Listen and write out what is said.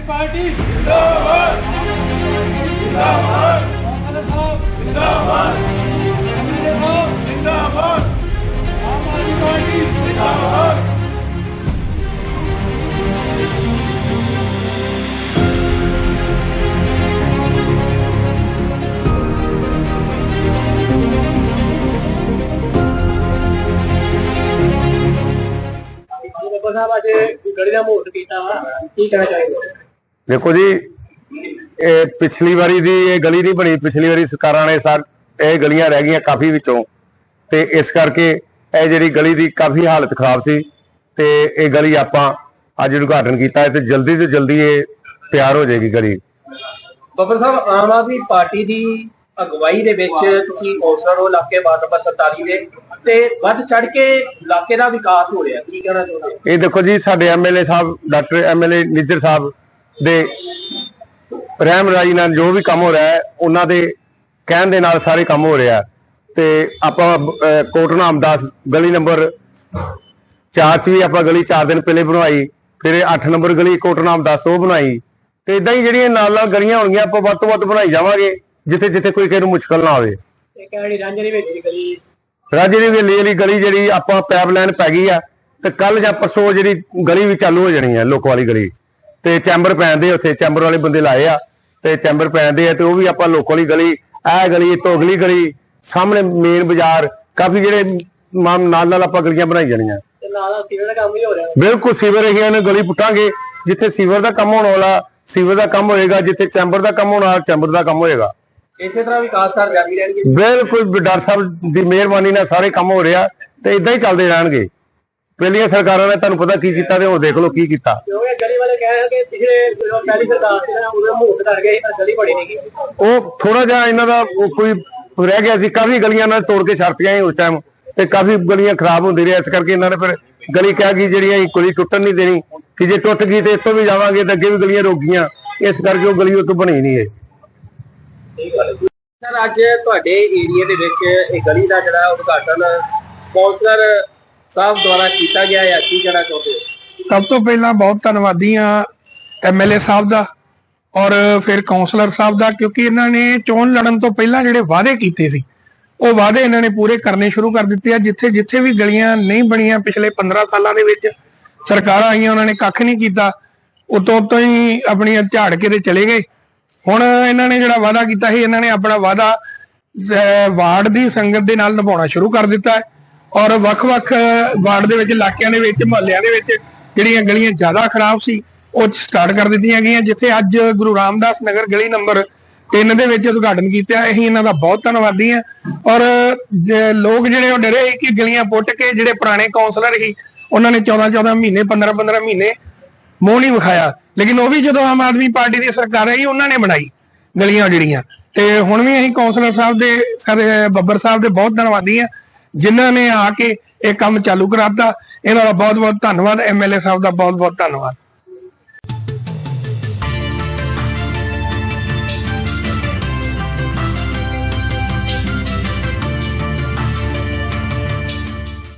ਆਦਮੀ party. ਜਿੰਦਾਬਾਦ ਜਿੰਦਾਬਾਦ councillor ਸਾਹਿਬ ਜਿੰਦਾਬਾਦ ਐਮਐਲਏ ਸਾਹਿਬ ਜਿੰਦਾਬਾਦ ਆਮ ਆਦਮੀ ਪਾਰਟੀ ਜਿੰਦਾਬਾਦ ਬਾਬਾ ਸਾਹਿਬ ਅੱਜ ਗਲੀ ਦਾ ਮੋਟ ਕੀਤਾ ਵਾ, ਕੀ ਕਹਿਣਾ ਚਾਹੀਦਾ ਦੇਖੋ ਜੀ ਇਹ ਪਿਛਲੀ ਵਾਰੀ ਦੀ ਇਹ ਗਲੀ ਨਹੀਂ ਬਣੀ ਪਿਛਲੀ ਵਾਰੀ ਸਰਕਾਰਾਂ ਨੇ ਸਰ ਇਹ ਗਲੀਆਂ ਰਹਿ ਗਈਆਂ ਕਾਫੀ ਵਿੱਚੋਂ ਤੇ ਇਸ ਕਰਕੇ ਇਹ ਜਿਹੜੀ ਗਲੀ ਦੀ ਕਾਫੀ ਹਾਲਤ ਖਰਾਬ ਸੀ ਤੇ ਇਹ ਗਲੀ ਆਪਾਂ ਅੱਜ ਉਦਘਾਟਨ ਕੀਤਾ ਹੈ ਤੇ ਜਲਦੀ ਤੋਂ ਜਲਦੀ ਇਹ ਤਿਆਰ ਹੋ ਜਾਏਗੀ ਗਲੀ ਬਾਬਾ ਸਾਹਿਬ ਆਮ ਆਦਮੀ ਪਾਰਟੀ ਦੀ ਅਗਵਾਈ ਦੇ ਵਿੱਚ ਤੁਸੀਂ ਕੌਂਸਲਰ ਹੋ ਇਲਾਕੇ ਵਾਰਡ ਨੰਬਰ 47 ਦੇ ਤੇ ਵੱਧ ਚੜ ਕੇ ਇਲਾਕੇ ਦਾ ਵਿਕਾਸ ਹੋ ਰਿਹਾ ਕੀ ਕਹਿਣਾ ਚਾਹੁੰਦੇ? ਇਹ ਦੇਖੋ ਜੀ ਸਾਡੇ ਐਮਐਲਏ ਸਾਹਿਬ ਡਾਕਟਰ ਐਮਐਲਏ ਨਿੱਜਰ ਸਾਹਿਬ ਦੇ ਰਹਿਮ ਰਾਈ ਨਾਲ ਜੋ ਵੀ ਕੰਮ ਹੋ ਰਿਹਾ ਹੈ ਉਹਨਾਂ ਦੇ ਕਹਿਣ ਦੇ ਨਾਲ ਸਾਰੇ ਕੰਮ ਹੋ ਰਿਹਾ ਤੇ ਆਪਾਂ ਅਹ, ਕੋਟ ਨਾਮਦਾਸ ਗਲੀ ਨੰਬਰ 4 ਚ ਵੀ ਆਪਾਂ ਗਲੀ 4 ਦਿਨ ਪਹਿਲੇ ਬਣਵਾਈ ਫਿਰ ਇਹ 8 ਨੰਬਰ ਗਲੀ ਕੋਟ ਨਾਮਦਾਸ ਉਹ ਬਣਾਈ ਤੇ ਇਦਾਂ ਹੀ ਜਿਹੜੀਆਂ ਨਾਲ ਨਾਲ ਗਲੀਆਂ ਹੋਣਗੀਆਂ ਆਪਾਂ ਵੱਧ ਤੋਂ ਵੱਧ ਬਣਾਈ ਜਾਵਾਂਗੇ ਜਿੱਥੇ ਜਿੱਥੇ ਕੋਈ ਕਿਸੇ ਨੂੰ ਮੁਸ਼ਕਲ ਨਾ ਆਵੇ। ਰਾਜੇ ਦੀ ਹਵੇਲੀ ਵਾਲੀ ਗਲੀ ਜਿਹੜੀ ਆਪਾਂ ਪਾਈਪਲਾਈਨ ਪੈ ਗਈ ਆ ਤੇ ਕੱਲ ਜਾਂ ਪਰਸੋਂ ਜਿਹੜੀ ਗਲੀ ਵੀ ਚਾਲੂ ਹੋ ਜਾਣੀ ਆ ਲੋਕ ਵਾਲੀ ਗਲੀ। ਤੇ ਚੈਂਬਰ ਪੈਂਦੇ ਉੱਥੇ ਚੈਂਬਰ ਵਾਲੇ ਬੰਦੇ ਲਾਏ ਆ ਤੇ ਚੈਂਬਰ ਪੈਂਦੇ ਆ ਤੇ ਉਹ ਵੀ ਆਪਾਂ ਲੋਕ ਵਾਲੀ ਗਲੀ ਇਹ ਗਲੀ ਤੋਂ ਅਗਲੀ ਗਲੀ ਸਾਹਮਣੇ ਮੇਨ ਬਾਜ਼ਾਰ ਕਾਫੀ ਜਿਹੜੇ ਨਾਲ ਨਾਲ ਆਪਾਂ ਗਲੀਆਂ ਬਣਾਈ ਜਾਣੀਆਂ। ਤੇ ਨਾਲ ਨਾਲ ਸੀਵਰ ਦਾ ਕੰਮ ਵੀ ਹੋ ਰਿਹਾ। ਬਿਲਕੁਲ ਸੀਵਰ ਅਸੀਂ ਇਹਨੇ ਗਲੀ ਪੁੱਟਾਂਗੇ ਜਿੱਥੇ ਸੀਵਰ ਦਾ ਕੰਮ ਹੋਣ ਵਾਲਾ ਸੀਵਰ ਦਾ ਕੰਮ ਹੋਏਗਾ ਜਿੱਥੇ ਚੈਂਬਰ ਦਾ ਕੰਮ ਹੋਣਾ ਚੈਂਬਰ ਦਾ ਕੰਮ ਹੋਏਗਾ। ਇਸੇ ਤਰ੍ਹਾਂ ਵਿਕਾਸ ਕਰ ਜਾਰੀ ਰਹਿਣਗੇ। ਬਿਲਕੁਲ ਡਾਕਟਰ ਸਾਹਿਬ ਦੀ ਮਿਹਰਬਾਨੀ ਨਾਲ ਸਾਰੇ ਕੰਮ ਹੋ ਰਿਹਾ ਤੇ ਇਦਾਂ ਹੀ ਚੱਲਦੇ ਰਹਿਣਗੇ। ਪਹਿਲੀਆਂ ਸਰਕਾਰਾਂ ਨੇ ਤੁਹਾਨੂੰ ਪਤਾ ਕੀ ਕੀਤਾ ਤੇ ਹੁਣ ਦੇਖ ਲਓ ਕੀ ਕੀਤਾ। ਕਿਉਂਕਿ ਗਲੀ ਵਾਲੇ ਕਹਿ ਰਹੇ ਕਿ ਪਿਛਲੇ ਜਦੋਂ ਪਹਿਲੀ ਸਰਕਾਰ ਸੀ ਨਾ ਉਹਨੇ ਮੋਟ ਕਰ ਗਏ ਪਰ ਗਲੀ ਬਣੀ ਨਹੀਂ ਗਈ ਉਹ ਥੋੜਾ ਜਿਹਾ ਇਹਨਾਂ ਦਾ ਉਹ ਕੋਈ ਰਹਿ ਗਿਆ ਸੀ ਕਾਫੀ ਗਲੀਆਂ ਨਾਲ ਤੋੜ ਕੇ ਛੱਡਤੀਆਂ ਸੀ ਉਸ ਟਾਈਮ ਤੇ ਕਾਫੀ ਗਲੀਆਂ ਖਰਾਬ ਹੁੰਦੀ ਰਹੀਆਂ ਇਸ ਕਰਕੇ ਇਹਨਾਂ ਨੇ ਫਿਰ ਗਲੀ ਕਹਿ ਗਈ ਜਿਹੜੀ ਅਸੀਂ ਗਲੀ ਟੁੱਟਣ ਨਹੀਂ ਦੇਣੀ ਕਿ ਜੇ ਟੁੱਟ ਗਈ ਤੇ ਇੱਥੋਂ ਵੀ ਜਾਵਾਂਗੇ ਤੇ ਅੱਗੇ ਵੀ ਗਲੀਆਂ ਰੁਕ ਗਈਆਂ ਇਸ ਕਰਕੇ ਉਹ ਗਲੀ ਉੱਥੋਂ ਬਣੀ ਨਹੀਂ ਹੈ। ਸਰ ਅੱਜ ਤੁਹਾਡੇ ਏਰੀਆ ਦੇ ਵਿੱਚ ਇਹ ਗਲੀ ਦਾ ਜਿਹੜਾ ਉਦਘਾਟਨ ਕੌਂਸਲਰ ਸਾਹਿਬ ਦੁਆਰਾ ਕੀਤਾ ਗਿਆ ਹੈ ਕੀ ਕਹਿਣਾ ਚਾਹੁੰਦੇ ਹੋ? ਸਭ ਤੋਂ ਪਹਿਲਾਂ ਬਹੁਤ ਧੰਨਵਾਦੀ ਆ ਐਮਐਲਏ ਸਾਹਿਬ ਦਾ ਔਰ ਫਿਰ ਕਾਉਂਸਲਰ ਸਾਹਿਬ ਦਾ, ਕਿਉਂਕਿ ਇਹਨਾਂ ਨੇ ਚੋਣ ਲੜਨ ਤੋਂ ਪਹਿਲਾਂ ਜਿਹੜੇ ਵਾਅਦੇ ਕੀਤੇ ਸੀ, ਉਹ ਵਾਅਦੇ ਇਹਨਾਂ ਨੇ ਪੂਰੇ ਕਰਨੇ ਸ਼ੁਰੂ ਕਰ ਦਿੱਤੇ ਆ, ਜਿੱਥੇ ਜਿੱਥੇ ਵੀ ਗਲੀਆਂ ਨਹੀਂ ਬਣੀਆਂ ਪਿਛਲੇ 15 ਸਾਲਾਂ ਦੇ ਵਿੱਚ, ਸਰਕਾਰਾਂ ਆਈਆਂ, ਉਹਨਾਂ ਨੇ ਕੱਖ ਨਹੀਂ ਕੀਤਾ, ਉਤੋਂ ਤੋਂ ਹੀ ਆਪਣੀਆਂ ਝਾੜ ਕੇ ਤੇ ਚਲੇ ਗਏ। ਹੁਣ ਇਹਨਾਂ ਨੇ ਜਿਹੜਾ ਵਾਅਦਾ ਕੀਤਾ ਸੀ, ਇਹਨਾਂ ਨੇ ਆਪਣਾ ਵਾਅਦਾ ਵਾਰਡ ਦੀ ਸੰਗਤ ਦੇ ਨਾਲ ਨਿਭਾਉਣਾ ਸ਼ੁਰੂ ਕਰ ਦਿੱਤਾ ਹੈ। ਔਰ ਵੱਖ-ਵੱਖ ਵਾਰਡ ਦੇ ਵਿੱਚ, ਇਲਾਕਿਆਂ ਦੇ ਵਿੱਚ, ਮੁਹੱਲਿਆਂ ਦੇ ਵਿੱਚ ਜਿਹੜੀਆਂ ਗਲੀਆਂ ਜ਼ਿਆਦਾ ਖਰਾਬ ਸੀ, ਉਹ ਸਟਾਰਟ ਕਰ ਦਿੱਤੀਆਂ ਗਈਆਂ, ਜਿੱਥੇ ਅੱਜ ਗੁਰੂ ਰਾਮਦਾਸ ਨਗਰ ਗਲੀ ਨੰਬਰ 3 ਦੇ ਵਿੱਚ ਉਦਘਾਟਨ ਕੀਤਾ ਅਸੀਂ ਇਹਨਾਂ ਦਾ ਬਹੁਤ ਧੰਨਵਾਦੀ ਹਾਂ। ਔਰ ਲੋਕ ਜਿਹੜੇ ਉਹ ਡਰੇ ਸੀ ਕਿ ਗਲੀਆਂ ਪੁੱਟ ਕੇ ਜਿਹੜੇ ਪੁਰਾਣੇ ਕਾਉਂਸਲਰ ਸੀ, ਉਹਨਾਂ ਨੇ 14-14 ਮਹੀਨੇ 15-15 ਮਹੀਨੇ ਮੂੰਹ ਨਹੀਂ ਵਿਖਾਇਆ। ਲੇਕਿਨ ਉਹ ਵੀ ਜਦੋਂ ਆਮ ਆਦਮੀ ਪਾਰਟੀ ਦੀ ਸਰਕਾਰ ਆਈ, ਉਹਨਾਂ ਨੇ ਬਣਾਈ ਗਲੀਆਂ ਜਿਹੜੀਆਂ। ਤੇ ਹੁਣ ਵੀ ਅਸੀਂ ਕਾਉਂਸਲਰ ਸਾਹਿਬ ਦੇ ਸਾਰੇ ਬੱਬਰ ਸਾਹਿਬ ਦੇ ਬਹੁਤ ਧੰਨਵਾਦੀ ਆ ਜਿਨ੍ਹਾਂ ਨੇ ਆ ਕੇ ਇਹ ਕੰਮ ਚਾਲੂ ਕਰਾਤਾ। ਇਹਨਾਂ ਦਾ ਬਹੁਤ ਬਹੁਤ ਧੰਨਵਾਦ ਐਮਐਲਏ ਸਾਹਿਬ ਦਾ ਬਹੁਤ ਬਹੁਤ ਧੰਨਵਾਦ।